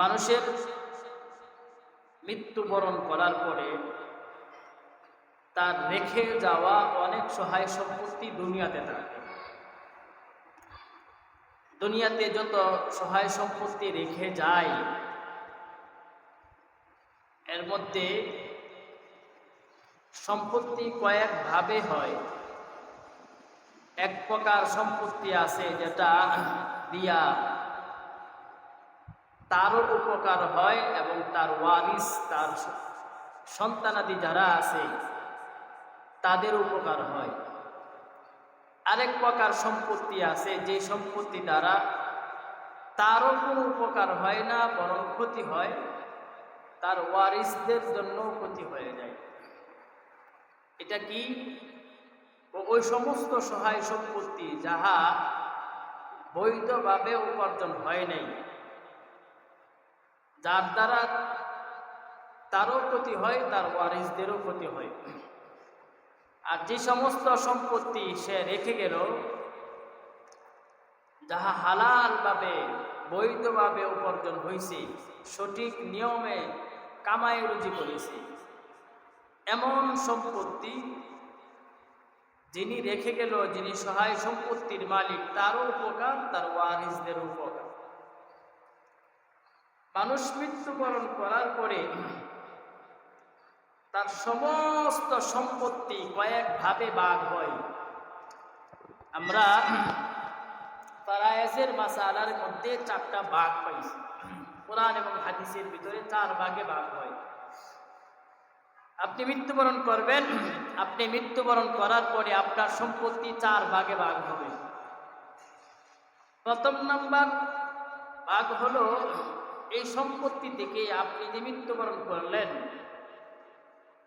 মানুষের মৃত্যুবরণ করার পরে তার রেখে যাওয়া অনেক সহায় সম্পত্তি দুনিয়াতে থাকে। দুনিয়াতে যত সহায় সম্পত্তি রেখে যায়, এর মধ্যে সম্পত্তি কয়েক ভাবে হয়। এক প্রকার সম্পত্তি আছে যেটা দিয়া তারও উপকার হয় এবং তার ওয়ারিস, তার সন্তানাদি যারা আছে, তাদের উপকার হয়। আরেক প্রকার সম্পত্তি আছে, যে সম্পত্তি দ্বারা তারও কোনো উপকার হয় না, বরং ক্ষতি হয়, তার ওয়ারিসদের জন্য ক্ষতি হয়ে যায়। এটা কি? ওই সমস্ত সহায় সম্পত্তি যাহা বৈধভাবে উপার্জন হয় নাই। যার দ্বারা তারও ক্ষতি হয়, তার ওয়ারিসদেরও ক্ষতি হয়। আর যে সমস্ত সম্পত্তি সে রেখে গেল, যাহা হালালভাবে, বৈধভাবে উপার্জন হয়েছে সঠিক নিয়মে কামায় রুজি করেছে। এমন সম্পত্তি যিনি রেখে গেল, যিনি সহায় সম্পত্তির মালিক, তারও উপকার, তার ওয়ারিসদের উপকার। মানুষ মৃত্যুবরণ করার পরে তার সমস্ত সম্পত্তি কয়েক ভাবে ভাগ হয়। আমরা ফারায়েজের মাসালার মধ্যে চারটা বাঘ পাইছি। কোরআন এবং হাদিসের ভিতরে চার ভাগে ভাগ হয়। আপনি মৃত্যুবরণ করবেন, আপনি মৃত্যুবরণ করার পরে আপনার সম্পত্তি চার ভাগে ভাগ হবে। প্রথম নাম্বার ভাগ হলো এই সম্পত্তি থেকে আপনি যে মৃত্যুবরণ করলেন,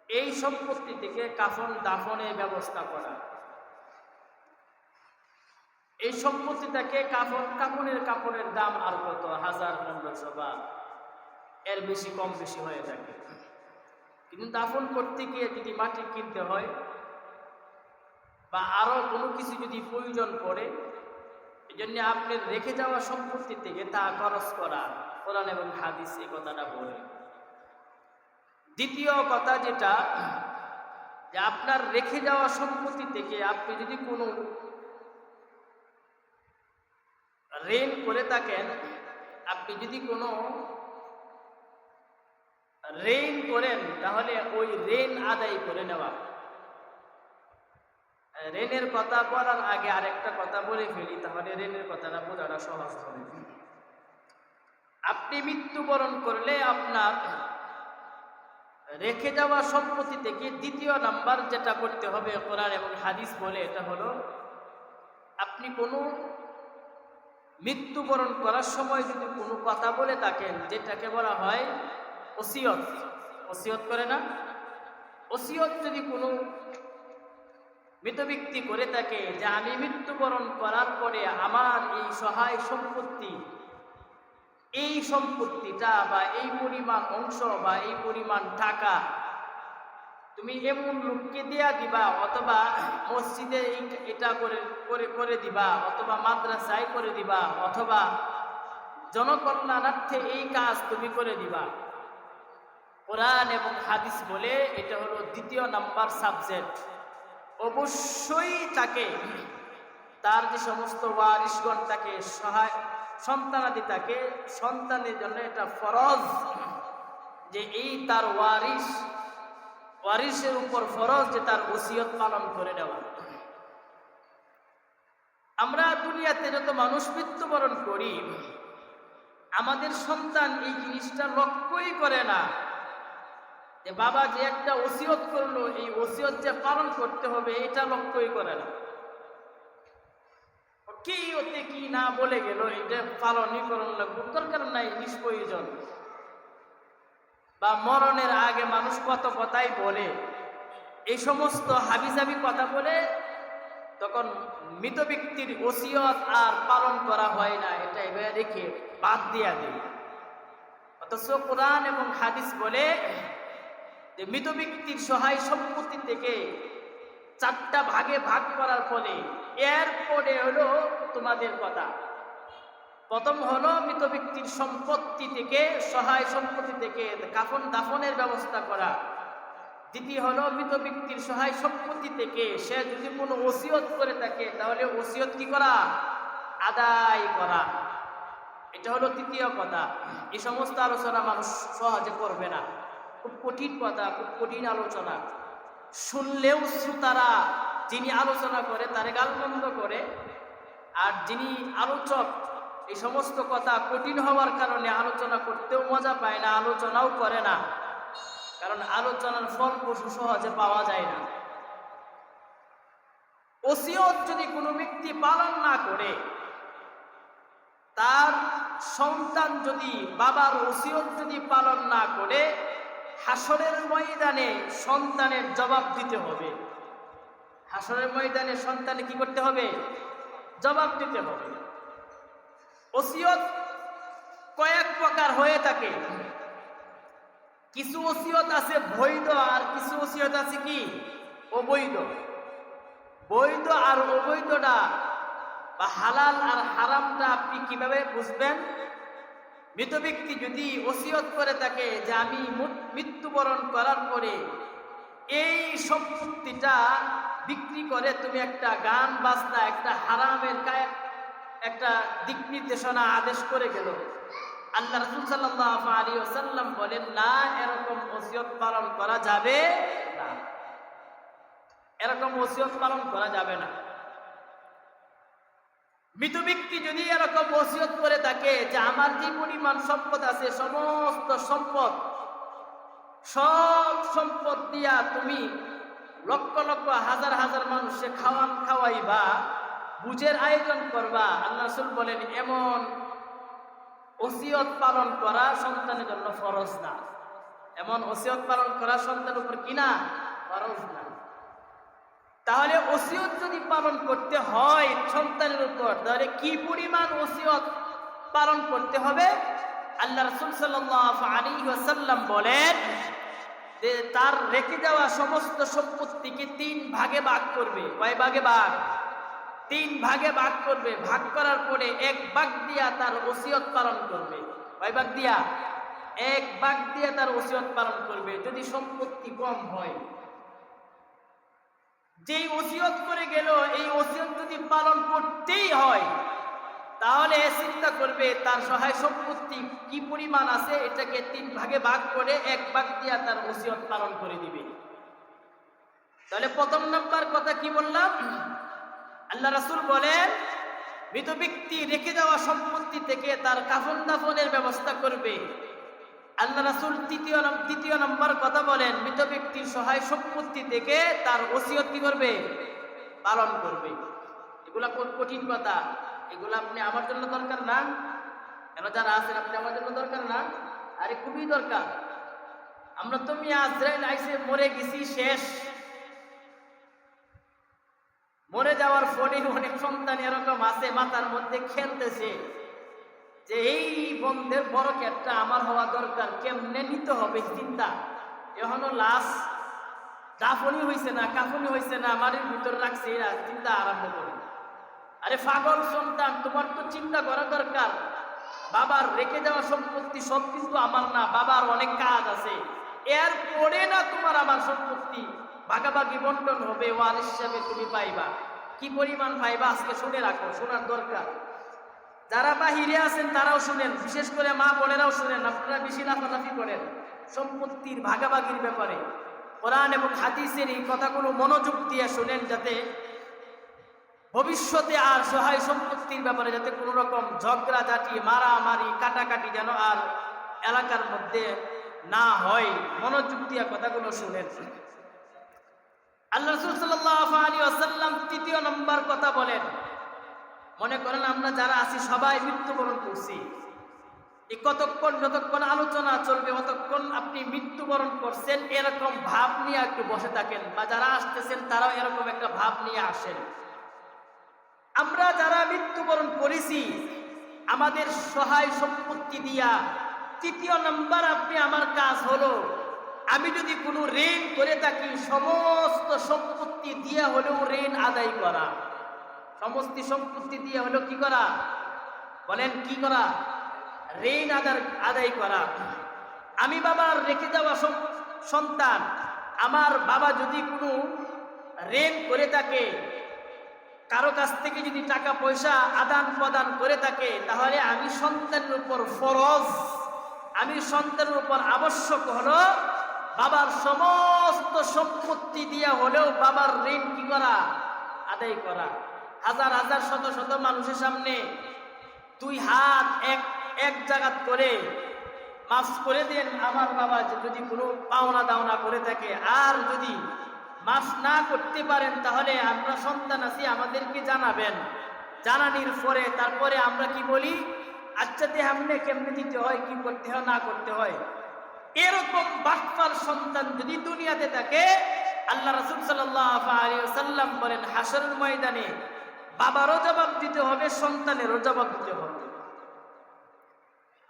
এই সম্পত্তি থেকে কাফন দাফনের ব্যবস্থা করা। এই সম্পত্তিটাকে কাফন কাপড়ের কাপড়ের দাম আর কত? হাজার পনেরোশো বা এর বেশি, কম বেশি হয়ে থাকে। কিন্তু দাফন করতে গিয়ে যদি মাটি কিনতে হয়, বা আরও কোনো কিছু যদি প্রয়োজন পড়ে এই জন্য আপনি রেখে যাওয়া সম্পত্তি থেকে তা খরচ করা কোরআন এবং হাদিস এই কথাটা বলে। দ্বিতীয় কথা যেটা, যে আপনার রেখে যাওয়া সম্পত্তি থেকে আপনি যদি কোনো ঋণ করে থাকেন, আপনি যদি কোনো ঋণ করেন, তাহলে ওই ঋণ আদায় করে নেওয়া। ঋণের কথা বলার আগে আরেকটা কথা বলে ফেলি, তাহলে ঋণের কথাটা বোঝাটা সহজ হবে। আপনি মৃত্যুবরণ করলে আপনার রেখে যাওয়া সম্পত্তি থেকে দ্বিতীয় নাম্বার যেটা করতে হবে, কোরআন এবং হাদিস বলে, এটা হলো আপনি কোনো মৃত্যুবরণ করার সময় যদি কোনো কথা বলে থাকেন, যেটাকে বলা হয় ওসিয়ত। ওসিয়ত করে না? ওসিয়ত যদি কোনো মৃত ব্যক্তি করে থাকে যে আমি মৃত্যুবরণ করার পরে আমার এই সহায় সম্পত্তি, এই সম্পত্তিটা বা এই পরিমাণ অংশ বা এই পরিমাণ টাকা তুমি এমন লোককে দেয়া দিবা অথবা মসজিদে এটা করে করে করে দিবা অথবা মাদ্রাসায় করে দিবা অথবা জনকল্যাণার্থে এই কাজ তুমি করে দিবা। কোরআন এবং হাদিস বলে এটা হলো দ্বিতীয় নাম্বার সাবজেক্ট। অবশ্যই তাকে, তার যে সমস্ত ওয়ারিসগণ তাকে সহায়, সন্তানাদি তাকে, সন্তানের জন্য এটা ফরজ যে এই তার ওয়ারিস ওয়ারিসের উপর ফরজ যে তার ওসিয়ত পালন করে নেওয়া আমরা দুনিয়াতে যত মানুষ মৃত্যুবরণ করি, আমাদের সন্তান এই জিনিসটা লক্ষ্যই করে না। যে বাবা যে একটা ওসিয়ত করল, এই ওসিয়ত যে পালন করতে হবে, এটা লক্ষ্যই করে না। কি ওতে কি না বলে গেল, এটা পালনই করণ লাগবে দরকার নাই, নিষ্প্রয়োজন। বা মরণের আগে মানুষ কত কথাই বলে, এই সমস্ত হাবিজাবি কথা বলে, তখন মৃত ব্যক্তির ওসিয়ত আর পালন করা হয় না, এটা এবার রেখে বাদ দিয়া দিই অথচ কোরআন এবং হাদিস বলে যে মৃত ব্যক্তির সহায় সম্পত্তি থেকে চারটা ভাগে ভাগ করার ফলে এরপরে হলো তোমাদের কথা। প্রথম হলো মৃত ব্যক্তির সম্পত্তি থেকে, সহায় সম্পত্তি থেকে কাফন দাফনের ব্যবস্থা করা। দ্বিতীয় হলো মৃত ব্যক্তির সহায় সম্পত্তি থেকে সে যদি কোনো ওসিয়ত করে থাকে, তাহলে ওসিয়ত কি করা? আদায় করা। এটা হলো তৃতীয় কথা। এই সমস্ত আলোচনা মানুষ সহজে করবে না। খুব কঠিন কথা, খুব কঠিন আলোচনা। শুনলেও শ্রোতারা যিনি আলোচনা করে, তারে গালমন্দ করে, আর যিনি আলোচক, এই সমস্ত কথা কঠিন হওয়ার কারণে আলোচনা করতেও মজা পায় না, আলোচনাও করে না। কারণ আলোচনার ফল পশু সহজে পাওয়া যায় না। ওসিয়ত যদি কোনো ব্যক্তি পালন না করে, তার সন্তান যদি, বাবার ওসিয়ত যদি পালন না করে হাসরের ময়দানে সন্তানের জবাব দিতে হবে। হাসরের ময়দানে সন্তানে কি করতে হবে? জবাব দিতে হবে। ওসিয়ত কয়েক প্রকার হয়ে থাকে। কিছু ওসিয়ত আছে বৈধ আর কিছু ওসিয়ত আছে কি? অবৈধ। বৈধ আর অবৈধটা বা হালাল আর হারামটা আপনি কীভাবে বুঝবেন? মৃত ব্যক্তি যদি ওসিয়ত করে থাকে যে আমি মৃত্যুবরণ করার পরে এই সম্পত্তিটা বিক্রি করে তুমি একটা গান বাজনা, একটা হারামের একটা দিক নির্দেশনা আদেশ করে গেল। আল্লাহ রসুল সাল্লাহ আলী ওসাল্লাম বলেন, না, এরকম ওসিয়ত পালন করা যাবে না। এরকম ওসিয়ত পালন করা যাবে না। মৃত ব্যক্তি যদি এরকম ওসিয়ত করে থাকে যে আমার যে পরিমাণ সম্পদ আছে, সমস্ত সম্পদ, সব সম্পদ দিয়া তুমি লক্ষ লক্ষ হাজার হাজার মানুষে খাওয়ান খাওয়াইবা, বুঝের আয়োজন করবা, আল্লাহ বলেন, এমন ওসিয়ত পালন করা সন্তানের জন্য ফরজ না। এমন ওসিয়ত পালন করা সন্তানের উপর কিনা ফরজ না। তাহলে ওসিয়ত যদি পালন করতে হয় সন্তানের উপর, তাহলে কি পরিমাণ ওসিয়ত পালন করতে হবে? আল্লাহ রসুল ওয়াসাল্লাম বলেন যে তার রেখে যাওয়া সমস্ত সম্পত্তিকে তিন ভাগে ভাগ করবে। কয় ভাগে ভাগ? তিন ভাগে ভাগ করবে। ভাগ করার পরে এক ভাগ দিয়া তার ওসিয়ত পালন করবে। কয় ভাগ দিয়া? এক ভাগ দিয়া তার ওসিয়ত পালন করবে। যদি সম্পত্তি কম হয় যেই ওসিয়ত করে গেল, এই ওসিয়ত যদি পালন করতেই হয়, তাহলে চিন্তা করবে, তার সহায় সম্পত্তি কি পরিমাণ আছে, এটাকে তিন ভাগে ভাগ করে এক ভাগ দিয়া তার ওসিয়ত পালন করে দিবে। তাহলে প্রথম নাম্বার কথা কি বললাম? আল্লাহ রাসুল বলেন, মৃত ব্যক্তি রেখে যাওয়া সম্পত্তি থেকে তার কাফন দাফনের ব্যবস্থা করবে। আল্লাহ রাসুল তৃতীয় দ্বিতীয় নম্বর কথা বলেন, মৃত ব্যক্তির সহায় সম্পত্তি থেকে তার ওসিয়ত কি করবে? পালন করবে। এগুলা কঠিন কথা। এগুলো আপনি আমার জন্য দরকার না। কেন যারা আছেন, আপনি আমার জন্য দরকার না? আরে খুবই দরকার। আমরা তো মিয়া আজরাইল আইসে মরে গেছি, শেষ। মরে যাওয়ার ফলে অনেক সন্তান এরকম আছে, মাথার মধ্যে খেলতেছে। যে এই বন্ধের বড় ক্যাটটা আমার হওয়া দরকার, কেমনে নিতে হবে? চিন্তা। এখনও লাশ। দাফনি হয়েছে না, কাফনি হয়েছে না আমাদের ভিতর রাখছে এরা। চিন্তা আরম্ভ করে। আরে পাগল সন্তান, তোমার তো চিন্তা করা দরকার। বাবার রেখে যাওয়া সম্পত্তি সব কিন্তু আমার না, বাবার অনেক কাজ আছে। এর পরে না তোমার আমার সম্পত্তি? ভাগাভাগি বন্টন হবে, ওয়াল হিসাবে তুমি পাইবা। কি পরিমাণ পাইবা, আজকে শুনে রাখো, শোনার দরকার। যারা বাহিরে আছেন, তারাও শুনেন। বিশেষ করে মা বোনেরাও শুনেন। আপনারা বেশি লাফালাফি করেন। সম্পত্তির ভাগাভাগির ব্যাপারে। কোরআন এবং হাদিসের এই কথাগুলো মনোযোগ দিয়ে শুনেন যাতে ভবিষ্যতে আর সহায় সম্পত্তির ব্যাপারে যাতে কোনো রকম ঝগড়াঝাটি মারামারি, কাটাকাটি যেন আর এলাকার মধ্যে না হয়। মনোযোগ দিয়ে কথাগুলো শুনেন। আল্লাহ রসুল সাল্লাহ আলী আসাল্লাম তৃতীয় নম্বর কথা বলেন। মনে করেন আমরা যারা আছি সবাই মৃত্যুবরণ করছি। এই কতক্ষণ যতক্ষণ আলোচনা চলবে, অতক্ষণ আপনি মৃত্যুবরণ করছেন, এরকম ভাব নিয়ে একটু বসে থাকেন বা যারা আসতেছেন তারাও এরকম একটা ভাব নিয়ে আসেন। আমরা যারা মৃত্যুবরণ করেছি, আমাদের সহায় সম্পত্তি দিয়া তৃতীয় নাম্বার আপনি আমার কাজ হলো, আমি যদি কোনো ঋণ করে থাকি, সমস্ত সম্পত্তি দিয়া হলেও ঋণ আদায় করা। সমস্ত সম্পত্তি দিয়ে হলো কি করা? বলেন কি করা? ঋণ আদার, আদায় করা। আমি বাবার রেখে যাওয়া সন- সন্তান। আমার বাবা যদি কোনো ঋণ করে থাকে, কারও কাছ থেকে যদি টাকা, পয়সা আদান প্রদান করে থাকে, তাহলে আমি সন্তানের উপর ফরজ। আমি সন্তানের উপর আবশ্যক হলো বাবার সমস্ত সম্পত্তি দিয়া হলেও বাবার ঋণ কি করা? আদায় করা। হাজার হাজার, শত শত মানুষের সামনে দুই হাত এক এক জায়গাত করে মাফ করে দেন। আমার বাবা যদি কোনো পাওনা দাওনা করে থাকে আর যদি মাফ না করতে পারেন, তাহলে আমরা সন্তান আছি, আমাদেরকে জানাবেন। জানানির পরে, তারপরে আমরা কি বলি? আচ্ছাতে হামনে কেমনে দিতে হয়, কি করতে হয়, না করতে হয়? এরকম বাটপার সন্তান যদি দুনিয়াতে থাকে, আল্লাহ রসুল সাল্লাম বলেন হাসরের ময়দানে বাবারও জবাব দিতে হবে, সন্তানেরও জবাব দিতে হবে।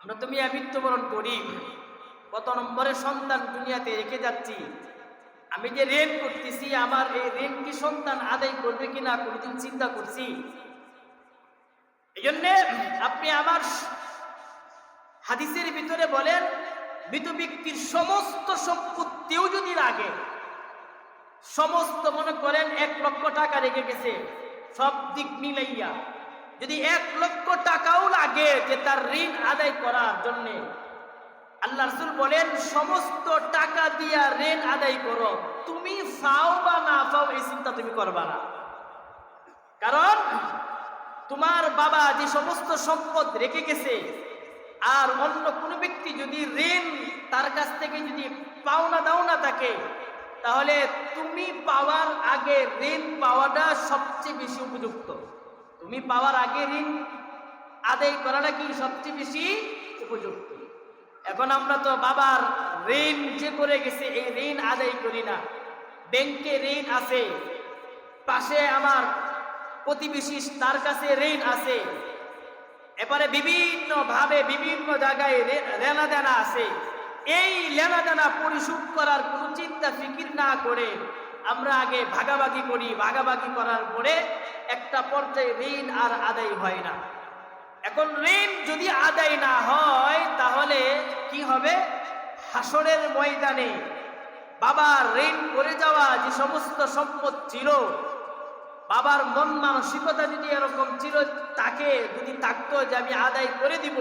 আমরা তুমি মৃত্যুবরণ করি। কত নম্বরে সন্তান দুনিয়াতে রেখে যাচ্ছি? আমি যে ঋণ করতেছি, আমার এই ঋণ কি সন্তান আদায় করবে কিনা কোনদিন চিন্তা করছি? এই জন্যে আপনি আমার হাদিসের ভিতরে বলেন, মৃত ব্যক্তির সমস্ত সম্পত্তিও যদি লাগে সমস্ত মনে করেন এক লক্ষ টাকা রেখে গেছে। সব দিক মিলাইয়া। যদি এক লক্ষ টাকাও লাগে যে তার ঋণ আদায় করার জন্য, আল্লাহ রসুল বলেন, সমস্ত টাকা দিয়া ঋণ আদায় করো। তুমি চাও বা না পাও এই চিন্তা তুমি করবা না। কারণ, তোমার বাবা যে সমস্ত সম্পদ রেখে গেছে, আর অন্য কোনো ব্যক্তি যদি ঋণ তার কাছ থেকে যদি পাওনা দাওনা থাকে তাহলে তুমি পাওয়ার আগে ঋণ পাওয়াটা সবচেয়ে বেশি উপযুক্ত। তুমি পাওয়ার আগে ঋণ আদায় করাটা কি সবচেয়ে বেশি উপযুক্ত? এখন আমরা তো বাবার ঋণ যে করে গেছে, এই ঋণ আদায় করি না। ব্যাংকে ঋণ আছে, পাশে আমার প্রতিবেশী তার কাছে ঋণ আছে। এবারে বিভিন্ন ভাবে বিভিন্ন জায়গায় লেনা দেনা আছে। এই লেনা দেনা পরিশোধ করার কোনো চিন্তা, ফিকির না করে আমরা আগে ভাগাভাগি করি। ভাগাভাগি করার পরে একটা পর্যায়ে ঋণ আর আদায় হয় না। এখন ঋণ যদি আদায় না হয়, তাহলে কি হবে? হাসরের ময়দানে বাবার ঋণ করে যাওয়া যে সমস্ত সম্পদ ছিল, বাবার মন মানসিকতা যদি এরকম ছিল, তাকে যদি থাকতো যে আমি আদায় করে দিব,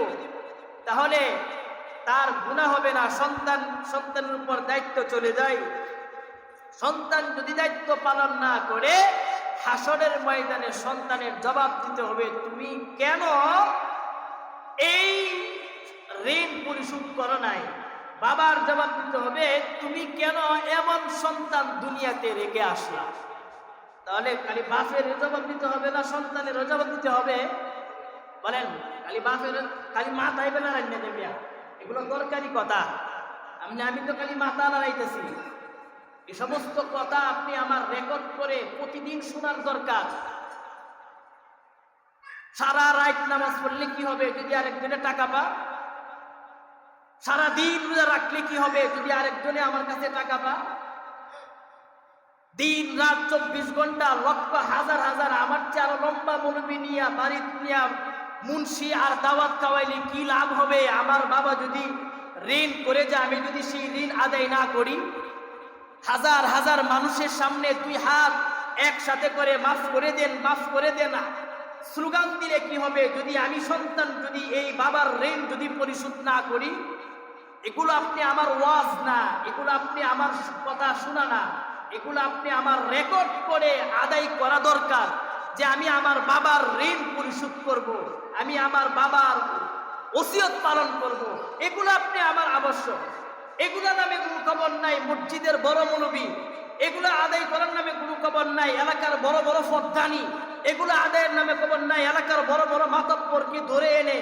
তাহলে তার গুণা হবে না, সন্তান, সন্তানের উপর দায়িত্ব চলে যায়। সন্তান যদি দায়িত্ব পালন না করে, হাসরের ময়দানে সন্তানের জবাব দিতে হবে, তুমি কেন এই ঋণ পরিশোধ করো নাই? বাবার জবাব দিতে হবে, তুমি কেন এমন সন্তান দুনিয়াতে রেখে আসলা? তাহলে খালি বাপের জবাব দিতে হবে না, সন্তানের জবাব দিতে হবে? বলেন, খালি বাপের, খালি মাথায় না রান্না দেবে এগুলো দরকারি কথা। আমি আমি তো খালি মাথা লড়াইতেছি এ সমস্ত কথা আপনি আমার রেকর্ড করে প্রতিদিন শোনার দরকার। সারা রাত নামাজ পড়লে কি হবে? যদি আরেকজনে টাকা পা সারা দিন রোজা রাখলে কি হবে? যদি আরেকজনে আমার কাছে টাকা পা দিন, রাত, চব্বিশ ঘণ্টা, লক্ষ, হাজার হাজার, আমার চেয়ে আরও লম্বা মলবি নিয়া, বাড়ি মুন্সি আর দাওয়াত খাওয়াইলে কি লাভ হবে? আমার বাবা যদি ঋণ করে যায়, আমি যদি সেই ঋণ আদায় না করি, হাজার হাজার মানুষের সামনে দুই হাত একসাথে করে মাফ করে দেন, মাফ করে দেন। স্লোগান দিলে কি হবে? যদি আমি সন্তান, যদি এই বাবার ঋণ যদি পরিশোধ না করি, এগুলো আপনি আমার ওয়াজ না, এগুলো আপনি আমার কথা শোনা না, এগুলো আপনি আমার রেকর্ড করে আদায় করা দরকার যে আমি আমার বাবার ঋণ পরিশোধ করব। আমি আমার বাবার ওসিয়ত পালন করব। এগুলো আপনি আমার আবশ্যক। এগুলো নামে কোনো খবর নাই, মসজিদের বড় মৌলবী। এগুলো আদায় করার নামে কোনো খবর নাই, এলাকার বড় বড় ফরদানি এগুলো আদায়ের নামে খবর নাই, এলাকার বড় বড় মাতব্বরকে ধরে এনে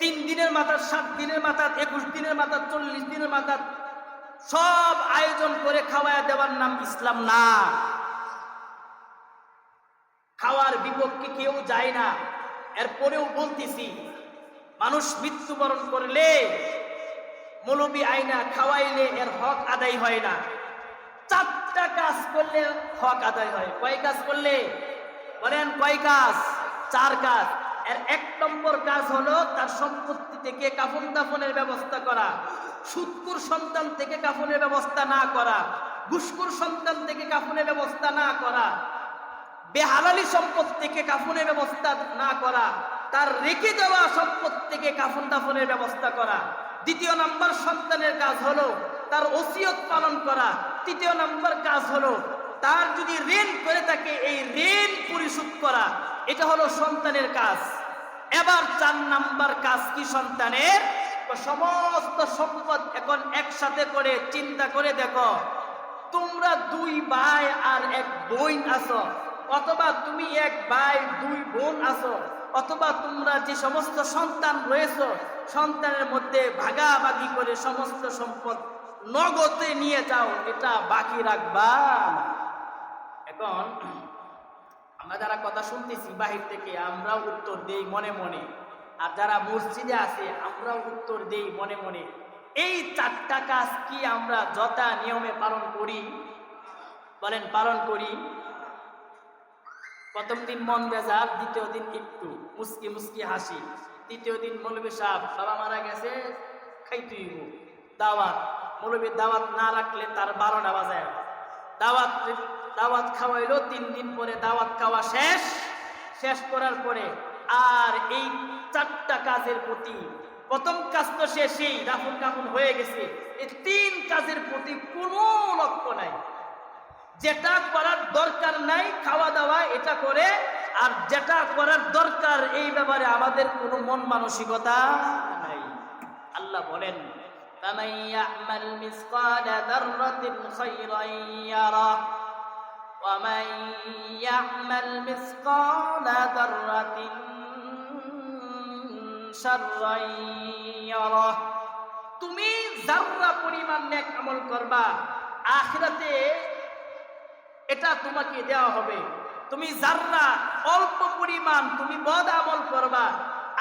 তিন দিনের মাথার, সাত দিনের মাথার, একুশ দিনের মাথার, চল্লিশ দিনের মাথার সব আয়োজন করে খাওয়ায় দেওয়ার নাম ইসলাম না। খাওয়ার বিপক্ষে কেউ যায় না। এরপরেও বলতেছি, মানুষ মৃত্যুবরণ করলে মৌলবী আইনা খাওয়াইলে এর হক আদায় হয় না। চারটা কাজ করলে হক আদায় হয়। কয় কাজ করলে? বলেন কয় কাজ? চার কাজ। এর এক নম্বর কাজ হলো তার সম্পত্তি থেকে কাফন দাফনের ব্যবস্থা করা, সুৎকুর সন্তান থেকে কাফনের ব্যবস্থা না করা ঘুসকুর সন্তান থেকে কাফনের ব্যবস্থা না করা বেহালালি সম্পদ থেকে কাফনের ব্যবস্থা না করা, তার রেখে দেওয়া সম্পদ থেকে কাফন দাফনের ব্যবস্থা করা। দ্বিতীয় নাম্বার সন্তানের কাজ হলো তার ওসিয়ত পালন করা। তৃতীয় নাম্বার কাজ হলো তার যদি ঋণ করে থাকে, এই ঋণ পরিশোধ করা। এটা হলো সন্তানের কাজ। এবার চার নাম্বার কাজ কি সন্তানের? সমস্ত সম্পদ এখন একসাথে করে চিন্তা করে দেখো। তোমরা দুই ভাই আর এক বোন আছো। অথবা তুমি এক ভাই, দুই বোন আছো, অথবা তোমরা যে সমস্ত সন্তান রয়েছে, সন্তানের মধ্যে ভাগাভাগি করে সমস্ত সম্পদ নগদে নিয়ে যাও, এটা বাকি রাখবা এখন, আমরা যারা কথা শুনতেছি বাহির থেকে, আমরাও উত্তর দেই মনে মনে। আর যারা মসজিদে আছে, আমরাও উত্তর দেই মনে মনে। এই চারটা কাজ কি আমরা যথা নিয়মে পালন করি? বলেন, পালন করি? প্রথম দিন মন বেজার দ্বিতীয় দিন একটু। মুস্কি মুস্কি হাসি। তৃতীয় দিন মৌলবী সাহেব, বাবা মারা গেছে, খাইতেই দাওয়াত। মৌলবীর দাওয়াত না রাখলে তার বারোটা বাজায় দাওয়াত দাওয়াত খাওয়াইলো তিন দিন পরে দাওয়াত খাওয়া শেষ। শেষ করার পরে আর এই চারটা কাজের প্রতি, প্রথম কাজ তো শেষেই রাফুল কাফুল হয়ে গেছে। এই তিন কাজের প্রতি কোনো লক্ষ্য নাই। যেটা করার দরকার নাই, খাওয়া দাওয়া এটা করে, আর যেটা করার দরকার এই ব্যাপারে আমাদের কোনো মন মানসিকতা নাই। আল্লাহ বলেন তুমি যাওয়া পরিমাণ আমল করবা, আখরাতে এটা তোমাকে দেওয়া হবে। তুমি যারা অল্প পরিমাণ তুমি বদ আমল করবা,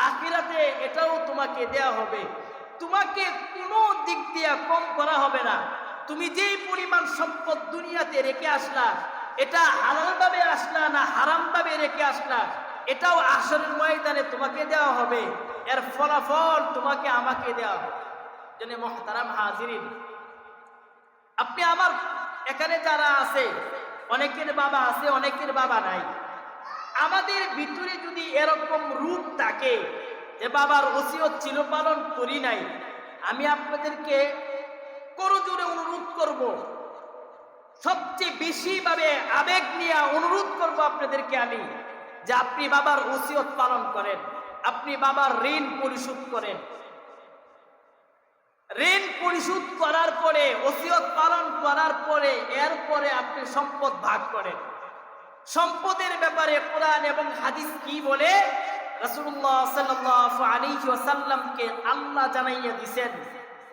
আখিরাতে এটাও তোমাকে দেওয়া হবে। তোমাকে কোনো দিক দিয়ে কম করা হবে না। তুমি যেই পরিমাণ সম্পদ দুনিয়াতে রেখে আসলা, এটা হালালভাবে আসলা না হারামভাবে রেখে আসলা, এটাও আসরের ময়দানে তোমাকে দেওয়া হবে। এর ফলাফল তোমাকে আমাকে দেওয়া হবে। জন্য মহতারাম হাজিরিন, আপনি আমার এখানে যারা আছে অনেকের বাবা আছে, অনেকের বাবা নাই। আমাদের ভিতরে যদি এরকম রূপ থাকে যে বাবার ওসিয়ত ছিল, পালন করি নাই, আমি আপনাদেরকে করজোরে অনুরোধ করব। সবচেয়ে বেশি ভাবে আবেগ নিয়ে অনুরোধ করব আপনাদেরকে আমি যে আপনি বাবার ওসিয়ত পালন করেন, আপনি বাবার ঋণ পরিশোধ করেন। ঋণ পরিশোধ করার পরে, ওসিয়ত পালন করার পরে, এরপরে আপনি সম্পদ ভাগ করেন। সম্পদের ব্যাপারে কোরআন এবং হাদিস কি বলে? আলাইহি ওয়াসাল্লামকে আল্লাহ জানাইয়া দিবেন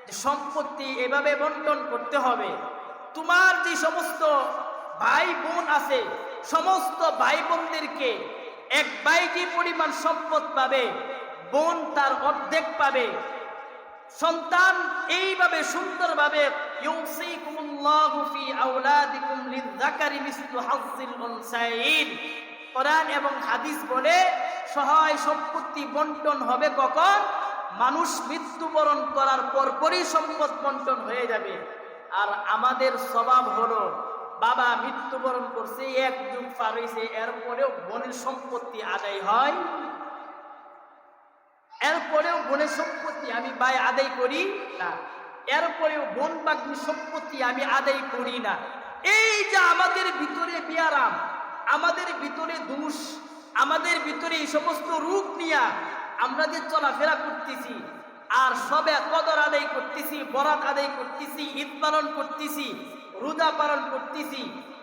যে সম্পত্তি এভাবে বন্টন করতে হবে। তোমার যে সমস্ত ভাই বোন আছে, সমস্ত ভাই বোনদেরকে এক ভাই পরিমাণ সম্পদ পাবে, বোন তার অর্ধেক পাবে। সন্তান, এইভাবে সুন্দরভাবে কোরআন এবং হাদিস বলে, সহায় সম্পত্তি বন্টন হবে কখন? মানুষ মৃত্যুবরণ করার পরপরই সম্পদ বন্টন হয়ে যাবে। আর আমাদের স্বভাব হলো, বাবা মৃত্যুবরণ করছে, এক যুগ পার হয়েছে এরপরেও বোনের সম্পত্তি আদায় হয় এরপরেও বোনের সম্পত্তি আমি বাই আদায় করি না। এরপরেও বোন বাগ্নি সম্পত্তি আমি আদায় করি না। এই যে আমাদের ভিতরে বিয়ারাম, আমাদের ভিতরে দোষ, আমাদের ভিতরে এই সমস্ত রূপ নিয়া আমরা যে চলাফেরা করতেছি, আর সবে কদর আদায় করতেছি, বরাত আদায় করতেছি, ঈদ পালন করতেছি, রোজা পালন করতেছি,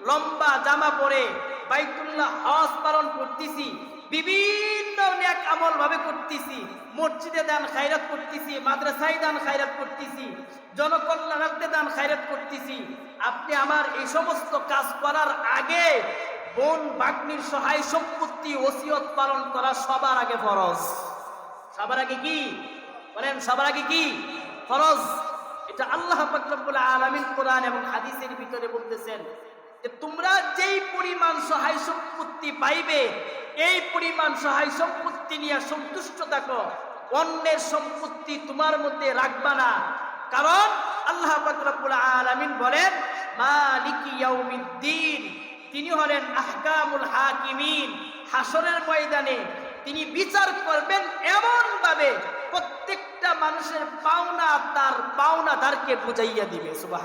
লম্বা জামা পরে বাইতুল্লাহ হজ পালন করতেছি, বিভিন্ন নেক আমল ভাবে করতেছি। মসজিদে দান খায়রাত করতেছি, মাদ্রাসায় দান খায়রাত করতেছি, জনকল্যাণার্থে দান খায়রাত করতেছি। আপনি আমার এই সমস্ত কাজ করার আগে বোন বাগ্নির সহায় সম্পত্তি, ওসিয়ত পালন করা সবার আগে ফরজ। সবার আগে কি? বলেন, সবার আগে কি? ফরজ। এটা আল্লাহ পাক রব্বুল আলামিন কোরআন এবং হাদিসের ভিতরে বলতেছেন তোমরা যেই পরিমাণ সহায় সম্পত্তি পাইবে, এই পরিমাণ সহায় সম্পত্তি নিয়ে সন্তুষ্ট থাকো। অন্যের সম্পত্তি তোমার মধ্যে রাখবা না। কারণ আল্লাহ পাকুল আলামিন বলেন, মালিকি ইয়াউমিদ্দিন। তিনি হলেন আহকামুল হাকিমিন। হাসরের ময়দানে তিনি বিচার করবেন এমনভাবে প্রত্যেকটা মানুষের পাওনা তার পাওনাদারকে বুঝাইয়া দিবে সুবাহ